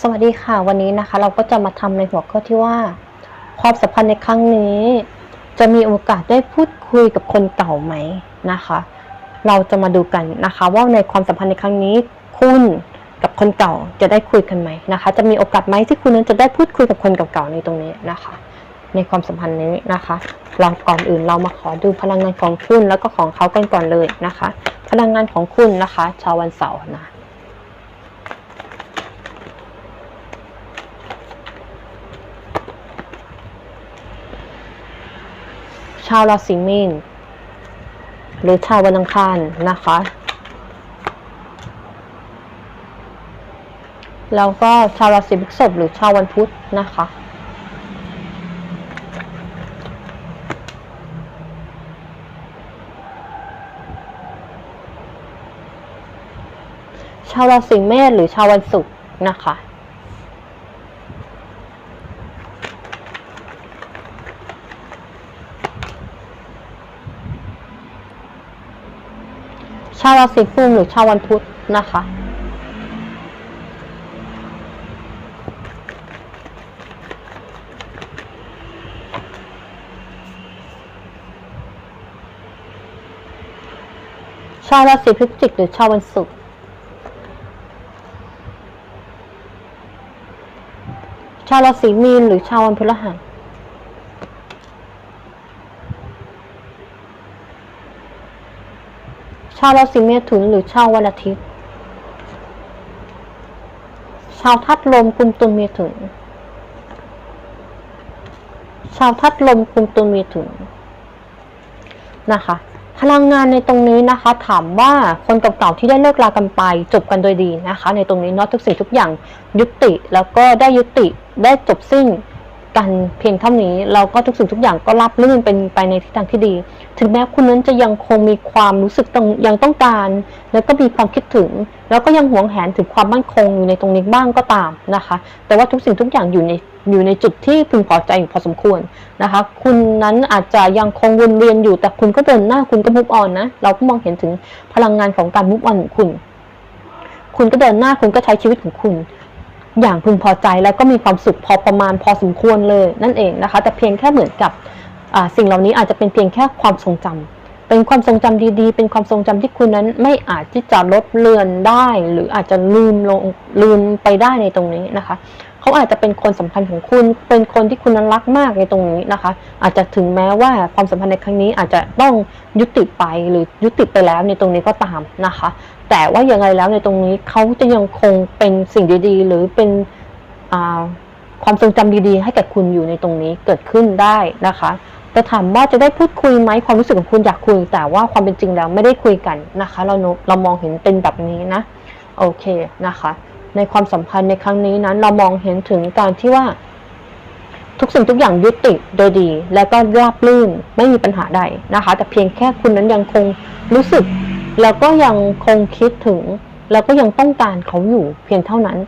สวัสดีค่ะวันนี้นะคะ เราก็จะมาทำในหัวข้อที่ว่า ความสัมพันธ์ในครั้งนี้ จะมีโอกาสได้พูดคุยกับคนเก่าไหมนะคะ เราจะมาดูกันนะคะ ว่าในความสัมพันธ์ในครั้งนี้ คุณกับคนเก่าจะได้คุยกันไหมนะคะ จะมีโอกาสไหมที่คุณนั้นจะได้พูดคุยกับคนเก่าๆในตรงนี้นะคะ ในความสัมพันธ์นี้นะคะเราก่อนอื่นเรามาขอดูพลังงานของคุณแล้วก็ของเขากันก่อนเลยนะคะ พลังงานของคุณนะคะ ชาววันเสาร์นะ ชาวราศีมีนหรือชาววันอังคารนะคะ แล้วก็ชาวราศีพฤษภหรือชาววันพุธนะคะชาวราศีเมษหรือชาววันศุกร์นะคะ ชาวราศีกุมหรือชาววันพุธนะคะ ชาวราศีพฤศจิกหรือชาววันศุกร์ชาวราศีมีนหรือชาววันพฤหัส ชาวราศีเมถุนหรือชาววันอาทิตย์ ชาวทัดลมกุมตุลเมถุน ชาวทัดลมกุมตุลเมถุนนะคะ พลังงานในตรงนี้นะคะ ถามว่าคนเก่าๆที่ได้เลิกลากันไป จบกันโดยดีนะคะ ในตรงนี้เนาะทุกสิ่งทุกอย่างยุติแล้วก็ได้ยุติได้จบสิ้น กันเพียงเท่านี้เราก็ทุกสิ่งทุกอย่างก็รับรื่นเป็นไปในทิศทางที่ดี ถึงแม้คุณนั้นจะยังคงมีความรู้สึกต้องยังต้องการ แล้วก็มีความคิดถึง แล้วก็ยังหวงแหนถึงความมั่นคงอยู่ในตรงนี้บ้างก็ตามนะคะ แต่ว่าทุกสิ่งทุกอย่างอยู่ในอยู่ในจุดที่พึงพอใจอยู่พอสมควรนะคะ คุณนั้นอาจจะยังคงวนเวียนอยู่ แต่คุณก็เดินหน้าคุณก็มุกออนนะ เราก็มองเห็นถึงพลังงานของการมุกออนของคุณ คุณก็เดินหน้าคุณก็ใช้ชีวิตของคุณ อย่างพึงพอใจแล้วก็มีความสุขพอประมาณพอสมควรเลยนั่นเองนะคะ แต่เพียงแค่เหมือนกับสิ่งเหล่านี้อาจจะเป็นเพียงแค่ความทรงจำเป็นความทรงจำดีๆ เป็นความทรงจำที่คุณนั้นไม่อาจที่จะลดเลือนได้ หรืออาจจะลืมลงลืมไปได้ในตรงนี้นะคะเขาอาจจะเป็นคนสำคัญของคุณ เป็นคนที่คุณนั้นรักมากในตรงนี้นะคะ อาจจะถึงแม้ว่าความสัมพันธ์ในครั้งนี้อาจจะต้องยุติไปหรือยุติไปแล้วในตรงนี้ก็ตามนะคะ แต่ว่าอย่างไรแล้วในตรงนี้เขาจะยังคงเป็นสิ่งดีๆ หรือเป็นความทรงจำดีๆ ให้กับคุณอยู่ในตรงนี้เกิดขึ้นได้นะคะแต่ถามว่าจะได้พูดคุยไหมความรู้สึกของคุณอยากคุย แต่ว่าความเป็นจริงแล้วไม่ได้คุยกันนะคะ เราเรามองเห็นเป็นแบบนี้นะโอเคนะคะ ในความสัมพันธ์ในครั้งนี้นั้นเรามองเห็นถึงการที่ว่า ทุกสิ่งทุกอย่างยุติโดยดี และก็ราบรื่นไม่มีปัญหาใดนะคะ แต่เพียงแค่คุณนั้นยังคงรู้สึก แล้วก็ยังคงคิดถึง แล้วก็ยังต้องการเขาอยู่เพียงเท่านั้น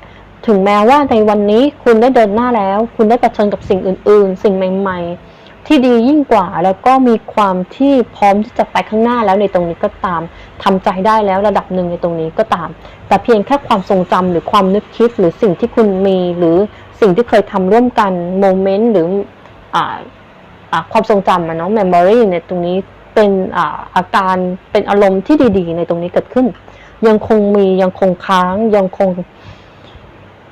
ถึงแม้ว่าในวันนี้คุณได้เดินหน้าแล้ว คุณได้ประชิญกับสิ่งอื่น ๆ สิ่งใหม่ ๆ ที่ดียิ่งกว่าแล้วก็มีความที่พร้อมที่จะไปข้างหน้าแล้วในตรงนี้ก็ตามทำใจได้แล้วระดับหนึ่งในตรงนี้ก็ตาม แต่เพียงแค่ความทรงจำหรือความนึกคิดหรือสิ่งที่คุณมีหรือสิ่งที่เคยทำร่วมกันโมเมนต์หรืออความทรงจำอะเนาะ memory ในตรงนี้ เป็นอาอาการเป็นอารมณ์ที่ดี ๆ ในตรงนี้เกิดขึ้น ยังคงมียังคงค้างยังคง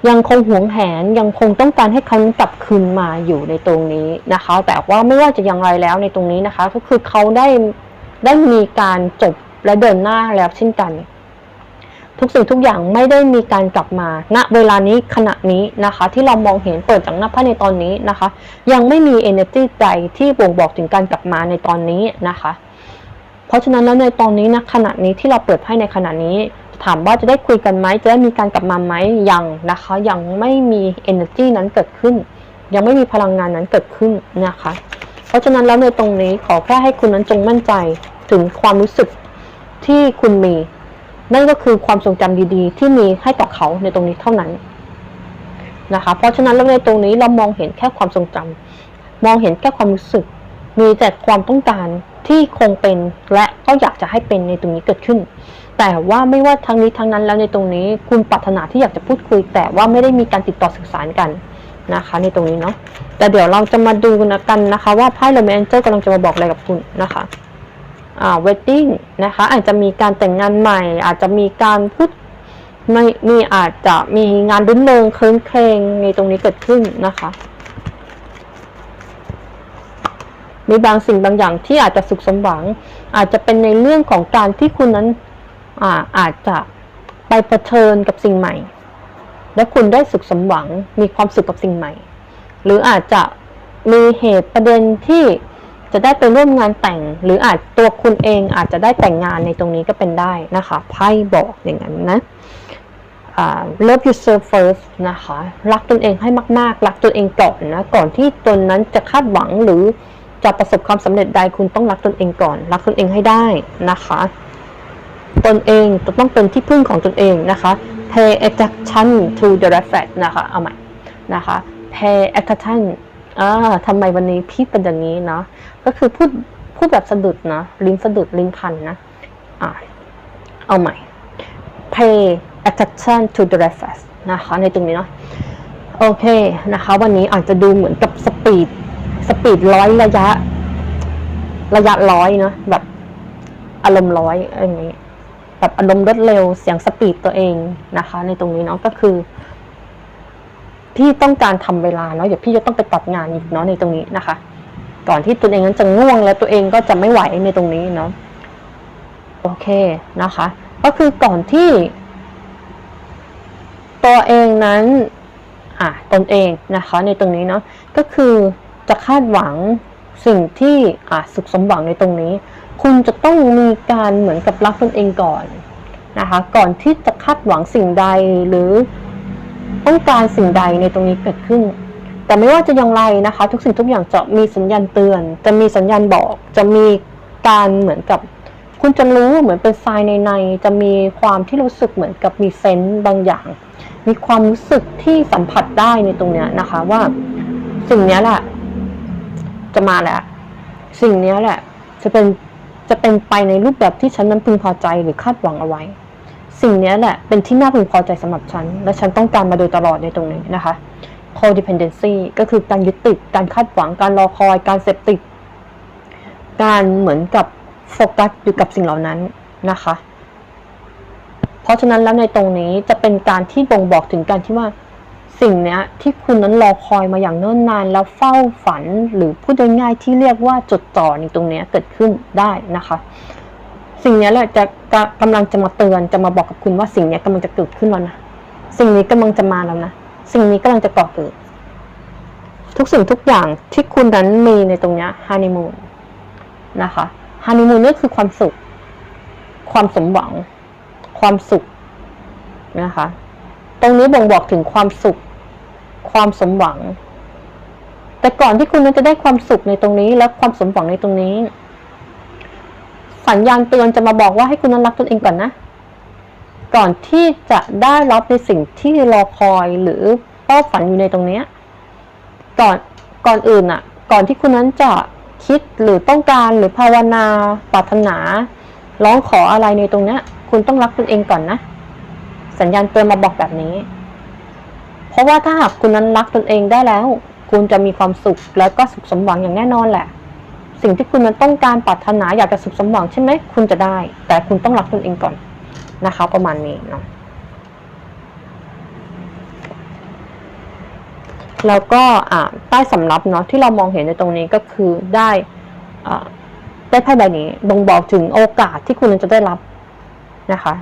ยังคงหวงแหนยังคงต้องการให้เขากลับคืนมาอยู่ในตรงนี้นะคะ แต่ว่าไม่ว่าจะอย่างไรแล้วในตรงนี้นะคะ ก็คือเขาได้ได้มีการจบและเดินหน้าแล้วเช่นกัน ทุกสิ่งทุกอย่างไม่ได้มีการกลับมาณเวลานี้ขณะนี้นะคะ ที่เรามองเห็นเปิดจากหน้าไพ่ในตอนนี้นะคะ ยังไม่มี energy ใจที่บ่งบอกถึงการกลับมาในตอนนี้นะคะ เพราะฉะนั้นแล้วในตอนนี้นะขณะนี้ที่เราเปิดไพ่ในขณะนี้ถามว่าจะได้คุยกันไหมจะได้มีการกลับมาไหมยังนะคะ ยังไม่มี energy นั้นเกิดขึ้น ยังไม่มีพลังงานนั้นเกิดขึ้นนะคะ เพราะฉะนั้นแล้วในตรงนี้ขอแค่ให้คุณนั้นจงมั่นใจถึงความรู้สึกที่คุณมี นั่นก็คือความทรงจำดีๆ ที่มีให้ต่อเขาในตรงนี้เท่านั้นนะคะ เพราะฉะนั้นแล้วในตรงนี้เรามองเห็นแค่ความทรงจำมองเห็นแค่ความรู้สึก มีแต่ความต้องการที่คงเป็นและก็อยากจะให้เป็นในตรงนี้เกิดขึ้น แต่ว่าไม่ว่าทั้งนี้ทั้งนั้นแล้วในตรงนี้คุณปรารถนาที่อยากจะพูดคุย แต่ว่าไม่ได้มีการติดต่อสื่อสารกันนะคะ ในตรงนี้เนาะแต่เดี๋ยวเราจะมาดูกันนะคะ ว่าไพ่โรแมนเจอร์กำลังจะมาบอกอะไรกับคุณนะคะ อ่า wedding นะคะอาจจะมีการแต่งงานใหม่ อาจจะมีการพูดไม่มีอาจจะมีงานรื่นเริงเคลิ้มเครงในตรงนี้เกิดขึ้นนะคะ มีบางสิ่งบางอย่างที่อาจจะสุขสมหวัง อาจจะเป็นในเรื่องของการที่คุณนั้นอ่าอาจจะไปเผชิญกับสิ่งใหม่ และคุณได้สุขสมหวัง มีความสุขกับสิ่งใหม่ หรืออาจจะมีเหตุประเด็นที่ จะได้ไปร่วมงานแต่ง หรืออาจตัวคุณเองอาจจะได้แต่งงานในตรงนี้ก็เป็นได้นะคะไพ่บอกอย่างนั้นนะ love yourself first นะคะ รักตนเองให้มากๆ รักตนเองก่อนนะ ก่อนที่ตนนั้นจะคาดหวังหรือจะประสบความสำเร็จใดคุณต้องรักตนเองก่อน รักตนเองให้ได้นะคะ ตนเองจะต้องเป็นที่พึ่งของตนเองนะคะ pay attention to the reflect นะคะ เอาใหม่นะคะ pay attention อ่าทำไมวันนี้พี่เป็นอย่างนี้เนาะก็คือพูดพูดแบบสะดุดนะลิ้นสะดุดลิ้นพันนะอ่าเอาใหม่ pay attention to the reference นะคะ ในตรงนี้เนาะโอเคนะคะ วันนี้อาจจะดูเหมือนกับสปีดสปีดร้อยระยะ ระยะร้อยเนาะแบบอารมณ์ร้อยอะไรอย่างนี้แบบอารมณ์รวดเร็วเสียงสปีดตัวเองนะคะ ในตรงนี้เนาะก็คือ พี่ต้องการทำเวลาเนาะเดี๋ยวพี่จะต้องไปตัดงานอีกเนาะในตรงนี้นะคะ ก่อนที่ตัวเองนั้นจะง่วงแล้วตัวเองก็จะไม่ไหวในตรงนี้เนาะโอเคนะคะ ก็คือก่อนที่ ตัวเองนั้นอะตนเองนะคะ ในตรงนี้เนาะก็คือจะคาดหวังสิ่งที่อะสุขสมหวังในตรงนี้ คุณจะต้องมีการเหมือนกับรักตนเองก่อนนะคะ ก่อนที่จะคาดหวังสิ่งใดหรือ ต้องการสิ่งใดในตรงนี้เกิดขึ้น แต่ไม่ว่าจะอย่างไรนะคะ ทุกสิ่งทุกอย่างจะมีสัญญาณเตือน จะมีสัญญาณบอก จะมีการเหมือนกับ คุณจะรู้เหมือนเป็นทรายในในๆจะมีความที่รู้สึกเหมือนกับมีเซนส์บางอย่าง มีความรู้สึกที่สัมผัสได้ในตรงเนี้ยนะคะว่าสิ่งนี้แหละ จะมาแล้วสิ่งนี้แหละ จะเป็นจะเป็นไปในรูปแบบที่ฉันนั้นพึงพอใจหรือคาดหวังเอาไว้ สิ่งนี้แหละเป็นที่น่าพึงพอใจสำหรับฉัน และฉันต้องการมาโดยตลอดในตรงนี้นะคะ codependency ก็คือการยึดติด การคาดหวัง การรอคอย การเสพติด การเหมือนกับโฟกัสอยู่กับสิ่งเหล่านั้นนะคะ เพราะฉะนั้นแล้วในตรงนี้จะเป็นการที่บ่งบอกถึงการที่ว่าสิ่งนี้ที่คุณนั้นรอคอยมาอย่างเนิ่นนานแล้วเฝ้าฝันหรือพูดง่ายๆที่เรียกว่าจดจ่อในตรงนี้เกิดขึ้นได้นะคะ สิ่งนี้แหละจะกำลังจะมาเตือนจะมาบอกกับคุณว่าสิ่งนี้ยกำลังจะเกิดขึ้นแล้วนะสิ่งนี้กำลังจะมาแล้วนะสิ่งนี้กำลังจะก่อเกิด ทุกสิ่งทุกอย่างที่คุณนั้นมีในตรงนี้ฮันนีมูนนะคะฮันนีมูนนี่คือความสุข ความสมหวัง ความสุขนะคะ ตรงนี้บ่งบอกถึงความสุข ความสมหวัง แต่ก่อนที่คุณนั้นจะได้ความสุขในตรงนี้ และความสมหวังในตรงนี้ สัญญาณเตือนจะมาบอกว่าให้คุณนั้นรักตนเองก่อนนะ ก่อนที่จะได้รับในสิ่งที่รอคอยหรือเป้าฝันอยู่ในตรงเนี้ยก่อนก่อนอื่นอะ ก่อนที่คุณนั้นจะคิดหรือต้องการหรือภาวนาปรารถนา ร้องขออะไรในตรงเนี้ย คุณต้องรักตนเองก่อนนะ สัญญาณเตือนมาบอกแบบนี้ เพราะว่าถ้าหากคุณนั้นรักตนเองได้แล้ว คุณจะมีความสุขแล้วก็สุขสมหวังอย่างแน่นอนแหละ สิ่งที่คุณนั้นต้องการปรารถนาอยากจะสุขสมหวังใช่ไหมคุณจะได้ แต่คุณต้องรักตนเองก่อนนะคะ ประมาณนี้เนาะแล้วก็ใต้สำรับเนาะที่เรามองเห็นในตรงนี้ก็คือได้ได้ไพ่ใบนี้บ่งบอกถึงโอกาสที่คุณจะได้รับนะคะ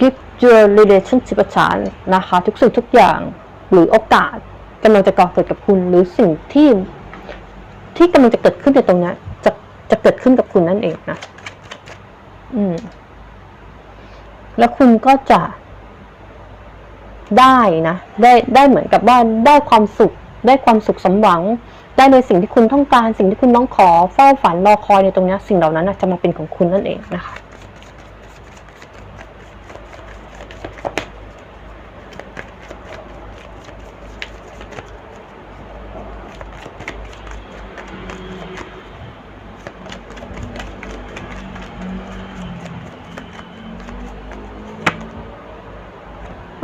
give your relationship a chance นะคะ ทุกสิ่งทุกอย่างหรือโอกาสกำลังจะก่อเกิดกับคุณหรือสิ่งที่ ที่กำลังจะเกิดขึ้นในตรงนี้จะจะเกิดขึ้นกับคุณนั่นเองนะ อืม แล้วคุณก็จะได้นะ ได้ได้เหมือนกับว่าได้ความสุข ได้ความสุขสมหวัง ได้ในสิ่งที่คุณต้องการ สิ่งที่คุณต้องขอเฝ้าฝันรอคอยในตรงนี้สิ่งเหล่านั้นนะจะมาเป็นของคุณนั่นเองนะคะ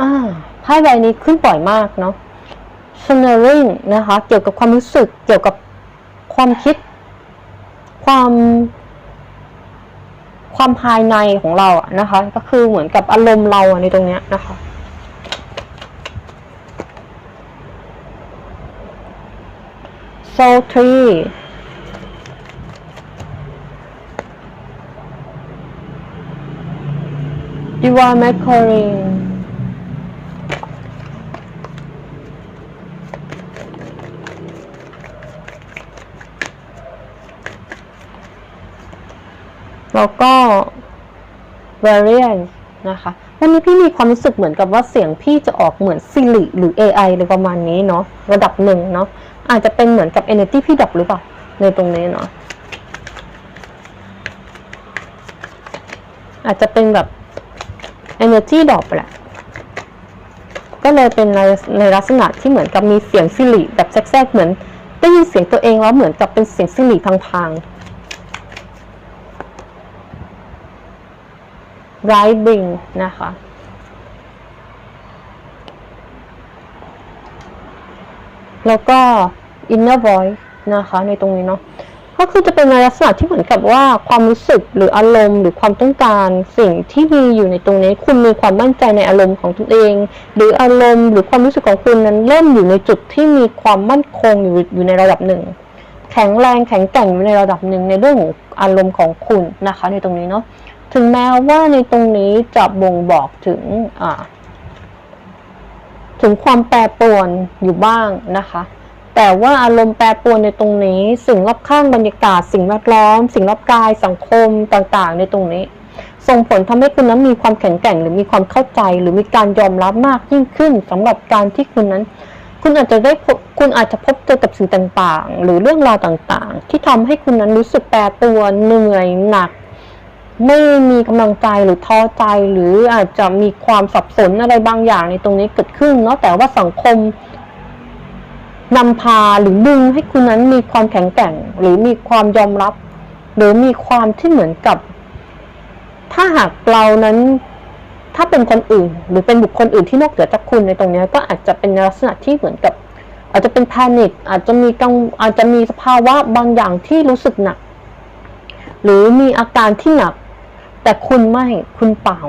อ ไพ่ ใบนี้ขึ้นบ่อยมากเนาะ channeling นะคะ เกี่ยวกับความรู้สึก เกี่ยวกับความคิด ความ ความภายในของเราอะนะคะ ก็คือเหมือนกับอารมณ์เราในตรงเนี้ยนะคะ soul tree ดิวาแมคคอรีน แล้วก็ variance นะคะ วันนี้พี่มีความรู้สึกเหมือนกับว่าเสียงพี่จะออกเหมือนซิลิหรือ AI เลยประมาณนี้เนาะระดับหนึ่งเนาะอาจจะเป็นเหมือนกับ energy พี่ดับหรือเปล่า ในตรงนี้เนาะอาจจะเป็นแบบ energy ดรอปแหละ ก็เลยเป็นในในลักษณะที่เหมือนกับมีเสียงสิริแบบแทรกๆเหมือนได้ยินเสียงตัวเองแล้วเหมือนกับเป็นเสียงสิริพังๆ rising นะคะ แล้วก็ inner voice นะคะ ในตรงนี้เนาะก็คือจะเป็นในลักษณะที่เหมือนกับว่าความรู้สึกหรืออารมณ์ หรือความต้องการสิ่งที่มีอยู่ในตรงนี้ คุณมีความมั่นใจในอารมณ์ของตัวเอง หรืออารมณ์หรือความรู้สึกของคุณนั้นเริ่มอยู่ในจุดที่มีความมั่นคงอยู่อยู่ในระดับหนึ่ง แข็งแรงแข็งแกร่งอยู่ในระดับหนึ่งในเรื่องของอารมณ์ของคุณนะคะ ในตรงนี้เนาะ ถึงแม้ว่าในตรงนี้จะบ่งบอกถึงถึงความแปรปรวนอยู่บ้างนะคะ แต่ว่าอารมณ์แปรปรวนในตรงนี้ สิ่งรอบข้างบรรยากาศ สิ่งแวดล้อม สิ่งรอบกายสังคมต่างๆ ในตรงนี้ ส่งผลทำให้คุณนั้นมีความแข็งแกร่ง หรือมีความเข้าใจ หรือมีการยอมรับมากยิ่งขึ้นสำหรับการที่คุณนั้น คุณอาจจะได้พบคุณอาจจะพบเจอกับสิ่งต่างๆ หรือเรื่องราวต่างๆ ที่ทำให้คุณนั้นรู้สึกแปรปรวนเหนื่อยหนัก ไม่มีกำลังใจหรือท้อใจหรืออาจจะมีความสับสนอะไรบางอย่างในตรงนี้เกิดขึ้นเนาะแต่ว่าสังคมนำพาหรือดึงให้คุณนั้นมีความแข็งแกร่ง หรือมีความยอมรับ หรือมีความที่เหมือนกับ ถ้าหากเรานั้น ถ้าเป็นคนอื่น หรือเป็นบุคคลอื่นที่นอกเหนือจากคุณในตรงนี้ ก็อาจจะเป็นลักษณะที่เหมือนกับ อาจจะเป็นแพนิคอาจจะมีกังอาจจะมีสภาวะบางอย่างที่รู้สึกหนัก หรือมีอาการที่หนัก แต่คุณไม่คุณเปล่า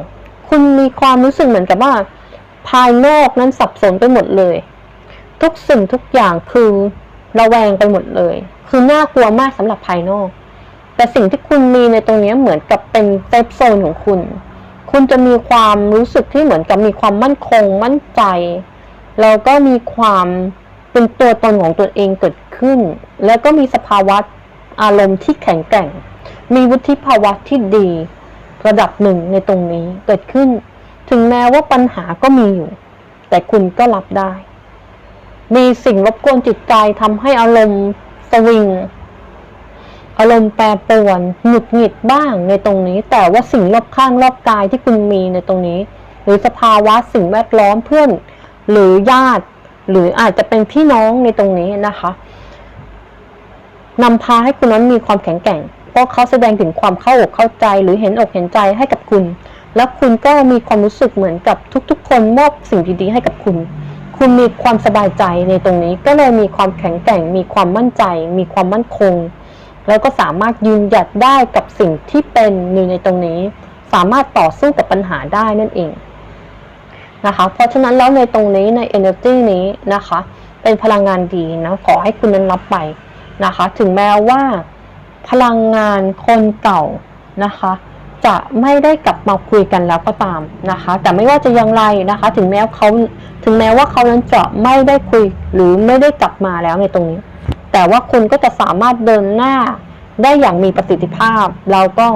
คุณมีความรู้สึกเหมือนกับว่า ภายนอกนั้นสับสนไปหมดเลย ทุกสิ่งทุกอย่างคือระแวงไปหมดเลย คือน่ากลัวมากสำหรับภายนอก แต่สิ่งที่คุณมีในตรงนี้เหมือนกับเป็นเซฟโซนของคุณ คุณจะมีความรู้สึกที่เหมือนกับมีความมั่นคง มั่นใจแล้วก็มีความเป็นตัวตนของตัวเองเกิดขึ้น แล้วก็มีสภาวะอารมณ์ที่แข็งแกร่ง มีวุฒิภาวะที่ดี ระดับหนึ่งในตรงนี้เกิดขึ้น ถึงแม้ว่าปัญหาก็มีอยู่ แต่คุณก็รับได้ มีสิ่งรบกวนจิตใจทำให้อารมณ์สวิง อารมณ์แปรปรวนหงุดหงิดบ้างในตรงนี้ แต่ว่าสิ่งรอบข้างรอบกายที่คุณมีในตรงนี้ หรือสภาวะสิ่งแวดล้อมเพื่อน หรือญาติ หรืออาจจะเป็นพี่น้องในตรงนี้นะคะนำพาให้คุณนั้นมีความแข็งแกร่ง เพราะเขาแสดงถึงความเข้าอกเข้าใจหรือเห็นอกเห็นใจให้กับคุณ แล้วคุณก็มีความรู้สึกเหมือนกับทุกๆ คนมอบสิ่งดีๆให้กับคุณ คุณมีความสบายใจในตรงนี้ก็เลยมีความแข็งแกร่ง มีความมั่นใจ มีความมั่นคง แล้วก็สามารถยืนหยัดได้กับสิ่งที่เป็นอยู่ในตรงนี้ สามารถต่อสู้กับปัญหาได้นั่นเองนะคะ เพราะฉะนั้นแล้วในตรงนี้ใน energy นี้นะคะ เป็นพลังงานดีนะขอให้คุณนั้นรับไปนะคะ ถึงแม้ว่า พลังงานคนเก่านะคะ จะไม่ได้กลับมาคุยกันแล้วก็ตามนะคะ แต่ไม่ว่าจะอยังไรนะคะ ถึงแม้เขาถึงแม้ว่าเขานั้นจะไม่ได้คุยหรือไม่ได้กลับมาแล้วในตรงนี้ แต่ว่าคุณก็จะสามารถเดินหน้าได้อย่างมีประสิทธิภาพ แล้วก็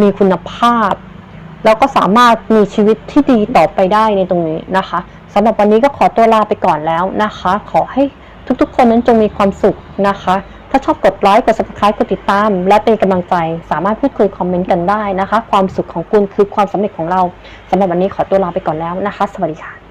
มีคุณภาพ แล้วก็สามารถมีชีวิตที่ดีต่อไปได้ในตรงนี้นะคะสำหรับวันนี้ก็ขอตัวลาไปก่อนแล้วนะคะ ขอให้ทุกๆ คนนั้นจงมีความสุขนะคะ ถ้าชอบกดไลค์กด subscribe กดติดตาม และเป็นกำลังใจ สามารถพูดคุยคอมเมนต์กันได้นะคะ ความสุขของคุณคือความสำเร็จของเราสำหรับวันนี้ขอตัวลาไปก่อนแล้วนะคะ สวัสดีค่ะ